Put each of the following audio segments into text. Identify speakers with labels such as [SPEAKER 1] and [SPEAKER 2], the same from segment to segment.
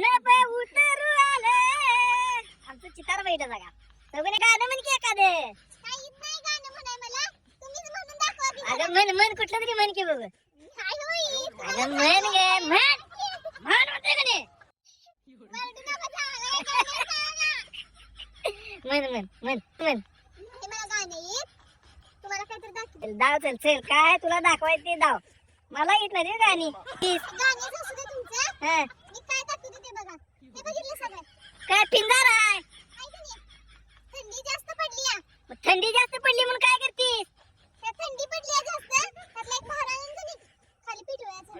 [SPEAKER 1] मन पे उतरू आले. आमचं चितार बैठ जागा. सगळे गाणं म्हण की एखादं. अगं म्हण म्हण कुठलं तरी म्हण की बघ. अगं म्हण गे म्हण. म्हण का नाही. म्हण म्हण
[SPEAKER 2] हे
[SPEAKER 1] दाव चल चल. काय तुला दाखवायचं दाव. मला येत नाही गाणी.
[SPEAKER 2] गाणं असू दे तुमचं
[SPEAKER 1] हा.
[SPEAKER 2] मी काय दाखवते ते बघा ते बघितलं सगळं
[SPEAKER 1] काय पिंजार आहे
[SPEAKER 2] ऐका नाही थंडी जास्त पडली या
[SPEAKER 1] मग थंडी जास्त पडली म्हणून काय करतीस
[SPEAKER 2] त्या थंडी पडली आहे जास्त त्यातला एक भारा आणून का नाही, खाली पिठवयाचं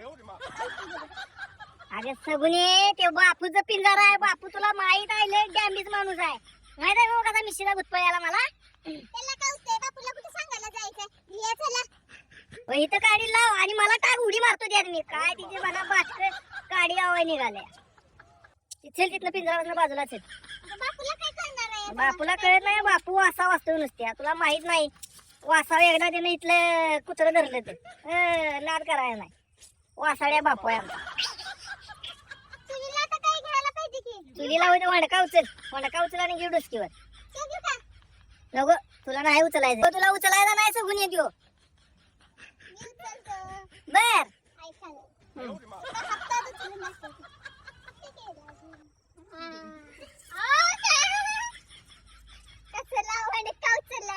[SPEAKER 1] अगं सगुने ते बापूचं पिंजार आहे. बापू तुला माहीत आहे लय डॅमेज माणूस आहे. माहीत आहे का कसा मिशीला गुतपयाला मला?
[SPEAKER 2] त्याला काय होतंय? बापूला कुठे सांगायला जायचं लिया चला.
[SPEAKER 1] व इथं गाडी लाव आणि मला टाक उडी मारतो त्यात मी. काय तिथे मला बाटक गाडी आवाय निघाल्या. चल तिथलं पिंजरा बाजूला चल
[SPEAKER 2] बापूला काय करणार आहे? आता?
[SPEAKER 1] बापूला कळत नाही बापू वासा वाचतो नुसत्या. तुला माहीत नाही. वासा एकदा त्यानं इथलं कुत्र धरलं तर. अं, नाद करायला नाही. वासाड्या बापू आहे आमचा
[SPEAKER 2] चुलीला आता काय घ्यायला
[SPEAKER 1] लिला होते वडका उचल? वडका उचल आणि घेऊ डुसकीवर?
[SPEAKER 2] घेऊ
[SPEAKER 1] नको तुला नाही उचलायचं. तुला उचलायला नाही सगून येतो
[SPEAKER 2] मी
[SPEAKER 1] बर.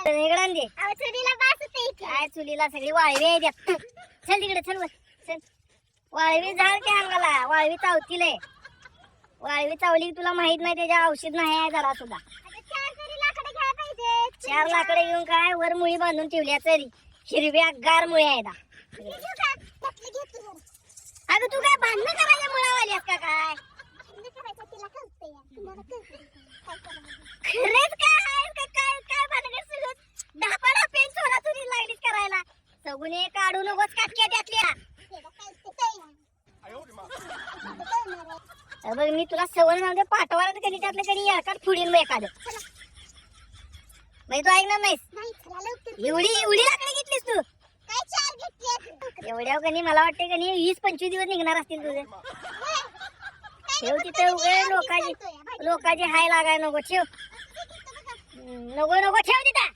[SPEAKER 2] ऐकायला
[SPEAKER 1] दे.
[SPEAKER 2] चुलीला
[SPEAKER 1] काय चुलीला सगळी वाळवी आहे चल तिकडे चल वर. चल. वाळवी झाड त्या अंगाला वाळवी चावतील आहे. वाळवी चावली तुला माहीत नाही त्याच्या औषध नाही आहे जरा सुद्धा.
[SPEAKER 2] आता चार तरी लाकडं घ्यायला पाहिजे
[SPEAKER 1] चार लाकडे घेऊन काय? वर मुळी बांधून ठेवल्या तरी. हिरव्या गार मुळी आहेत. अगं तू काय भांडणं करायच्या मुळावाली का काय?
[SPEAKER 2] भांडणं?
[SPEAKER 1] खरेच काय काय काय सगळं ढापा पेन चोरा चोरी लागलीच करायला. सगुने काढू नकोस काटक्या त्यातल्या.
[SPEAKER 2] तिला
[SPEAKER 1] बघ मी तुला सवय सांगते पाठवायला कधी त्यातलं कधी येळकाट फुडील मग एखादं. म्हणजे तू ऐकणार नाहीस? एवढी एवढी लाकडे घेतलीस तू. एवढ्या कणी मला वाटते कणी वीस पंचवीस दिवस निघणार असतील तुझे. ठेव तिथे उगे लोकांची लोकांची हाय लागाय नको ठेव. नको नको ठेव तिथं.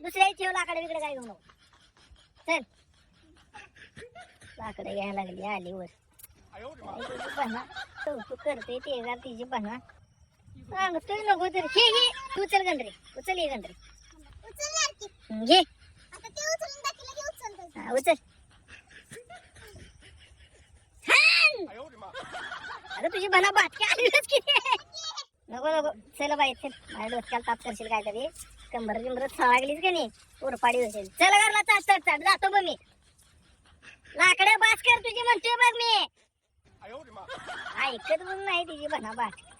[SPEAKER 1] दुसऱ्या ठेव लाकडे बिकडे काय घेऊ नको. चल. लाकडे घ्यायला लागली आली वर. कौतुक करते ते का तिची बना सांगतोय नको तर हे हे तू उचल गंधरे उचल ये गंधरे घे हा, उचल अगं तुझी बना बाटकी की नको नको चल बाई चल माझ्या डोक्याला ताप करशील काहीतरी कंबर बिंबर सळागलीच का नाही उरपाडी होशील चल घरला चाट चाट चाट जातो बघ मी लाकडं बास कर तुझी म्हणतोय बघ मी. ऐकत पण नाही तिची बना बाटकी